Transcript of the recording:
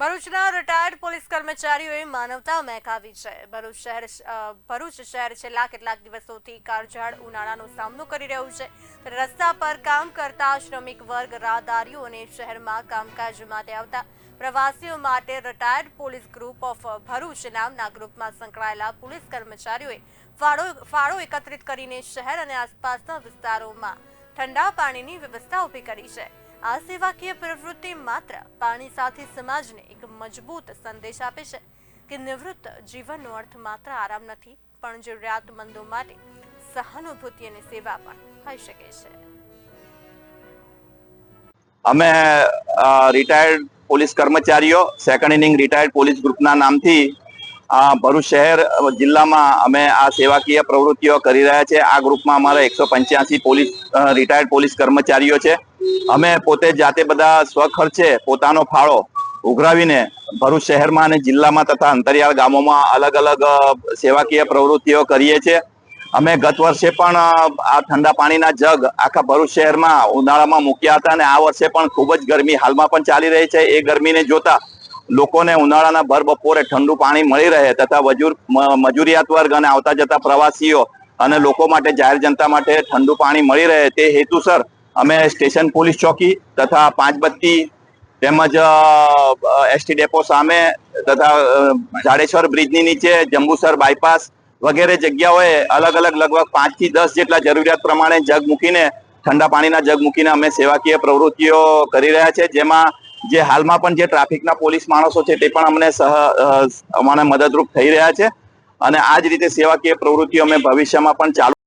ભરૂચના retired police કર્મચારીઓએ માનવતા મહેકાવી છે. ભરૂચ શહેર ભરૂચ શહેર છેલ્લા કેટલાક દિવસોથી કાળઝાળ ઉનાળાનો સામનો કરી રહ્યું છે. રસ્તા પર કામ કરતા શ્રમિક વર્ગ રાહદારીઓ અને શહેરમાં કામકાજ માટે આવતા પ્રવાસીઓ માટે retired police group of Bharuch નામના ગ્રુપમાં સંકળાયેલા પોલીસ કર્મચારીઓએ ફાળો ફાળો એકત્રિત કરીને શહેર અને આસપાસના વિસ્તારોમાં ઠંડા પાણીની વ્યવસ્થા ઊભી કરી છે. આ સેવાકીય પ્રવૃત્તિ માત્ર પાણી સાથે સમાજને એક મજબૂત સંદેશ આપે છે કે નિવૃત્ત જીવનનો અર્થ માત્ર આરામ નથી, પણ જરૂરિયાતમંદો માટે સહાનુભૂતિ અને સેવા પણ હોઈ શકે છે. અમે રિટાયર્ડ પોલીસ કર્મચારીઓ સેકન્ડ ઇનિંગ રિટાયર્ડ પોલીસ ગ્રુપના નામથી આ ભરૂચ શહેર જિલ્લામાં અમે આ સેવાકીય પ્રવૃત્તિઓ કરી રહ્યા છે. આ ગ્રુપમાં અમારા એકસો પંચ્યાસી પોલીસ રિટાયર્ડ પોલીસ કર્મચારીઓ છે. અમે પોતે જાતે બધા સ્વખર્ચે પોતાનો ફાળો ઉઘરાવીને ભરૂચ શહેરમાં અને જિલ્લામાં તથા અંતરિયાળ ગામોમાં અલગ અલગ સેવાકીય પ્રવૃત્તિઓ કરીએ છીએ. અમે ગત વર્ષે પણ આ ઠંડા પાણીના જગ આખા ભરૂચ શહેરમાં ઉનાળામાં મૂક્યા હતા અને આ વર્ષે પણ ખૂબ જ ગરમી હાલમાં પણ ચાલી રહી છે. એ ગરમીને જોતા લોકોને ઉનાળાના ભર બપોરે ઠંડુ પાણી મળી રહે તથા મજૂર મજૂરિયાત વર્ગ અને આવતા જતા પ્રવાસીઓ અને લોકો માટે જાહેર જનતા માટે ઠંડુ પાણી મળી રહે તે હેતુસર અમે સ્ટેશન પોલીસ ચોકી તથા પાંચબત્તી તેમજ એસટી ડેપો સામે તથા જાડેશ્વર બ્રિજની નીચે, જંબુસર બાયપાસ વગેરે જગ્યાઓએ અલગ અલગ લગભગ પાંચથી દસ જેટલા જરૂરિયાત પ્રમાણે જગ મૂકીને, ઠંડા પાણીના જગ મૂકીને અમે સેવાકીય પ્રવૃત્તિઓ કરી રહ્યા છે. જેમાં જે હાલમાં પણ જે ટ્રાફિકના પોલીસ માણસો છે તે પણ અમને સહ અમને મદદરૂપ થઈ રહ્યા છે. અને આ જ રીતે સેવાકીય પ્રવૃત્તિઓ અમે ભવિષ્યમાં પણ ચાલુ